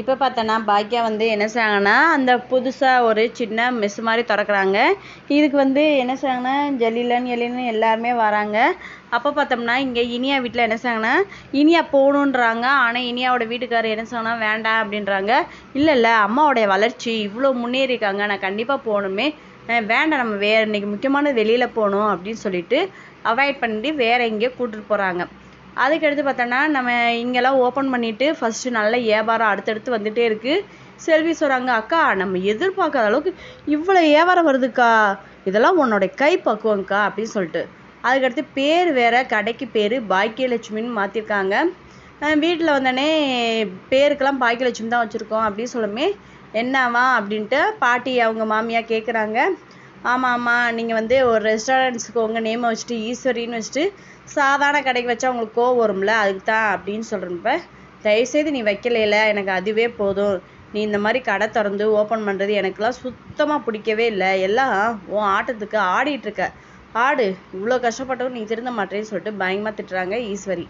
இப்போ பார்த்தோன்னா பாக்கியா வந்து என்ன செய்கிறாங்கன்னா அந்த புதுசாக ஒரு சின்ன மெஸ் மாதிரி திறக்கறாங்க. இதுக்கு வந்து என்ன செய்கிறாங்கன்னா ஜெலிலன் எழிலன் எல்லாருமே வராங்க. அப்போ பார்த்தோம்னா இங்கே இனியா வீட்டில் என்ன செய்வாங்கன்னா இனியா போகணுன்றாங்க. ஆனால் இனியாவோட வீட்டுக்காரர் என்ன செய்றாங்கன்னா வேண்டாம் அப்படின்றாங்க. இல்லை இல்லை அம்மாவோடைய வளர்ச்சி இவ்வளோ முன்னேறியிருக்காங்க. நான் கண்டிப்பாக போகணுமே. வேண்டாம் நம்ம வேறு இன்றைக்கி முக்கியமானது வெளியில் போகணும் அப்படின்னு சொல்லிட்டு அவாய்ட் பண்ணிட்டு வேறு எங்கேயோ கூட்டிகிட்டு போகிறாங்க அதுக்கடுத்து பார்த்தோன்னா நம்ம இங்கெல்லாம் ஓப்பன் பண்ணிவிட்டு ஃபஸ்ட்டு நல்ல வியாபாரம் அடுத்தடுத்து வந்துகிட்டே இருக்குது செல்வி சொல்கிறாங்க அக்கா நம்ம எதிர்பார்க்காத அளவுக்கு இவ்வளோ வியாபாரம் வருதுக்கா. இதெல்லாம் உன்னோட கை பக்குவங்க்கா அப்படின்னு சொல்லிட்டு. அதுக்கடுத்து பேர் வேறு கடைக்கு பேர் பாக்கியலட்சுமின்னு மாற்றிருக்காங்க வீட்டில் வந்தோடனே பேருக்கெல்லாம் பாக்கியலட்சுமி தான் வச்சுருக்கோம் அப்படின்னு சொல்லுமே என்னவா அப்படின்ட்டு பாட்டி அவங்க மாமியாக கேட்குறாங்க ஆமாம் ஆமாம் நீங்கள் வந்து ஒரு ரெஸ்டாரண்ட்ஸுக்கு உங்கள் நேமை வச்சுட்டு ஈஸ்வரின்னு வச்சுட்டு சாதாரண கடைக்கு வச்சா உங்களுக்கு கோவம் வரும்ல அதுக்கு தான் அப்படின்னு சொல்கிறப்ப தயவுசெய்து நீ வைக்கலையில எனக்கு அதுவே போதும். நீ இந்த மாதிரி கடை திறந்து ஓப்பன் பண்ணுறது எனக்குலாம் சுத்தமாக பிடிக்கவே இல்லை. எல்லாம் உன் ஆட்டத்துக்கு ஆடிட்டுருக்க ஆடு இவ்வளோ கஷ்டப்பட்டவும் நீ திருந்த மாட்டேன்னு சொல்லிட்டு பயங்கரமாக திட்டுறாங்க ஈஸ்வரி.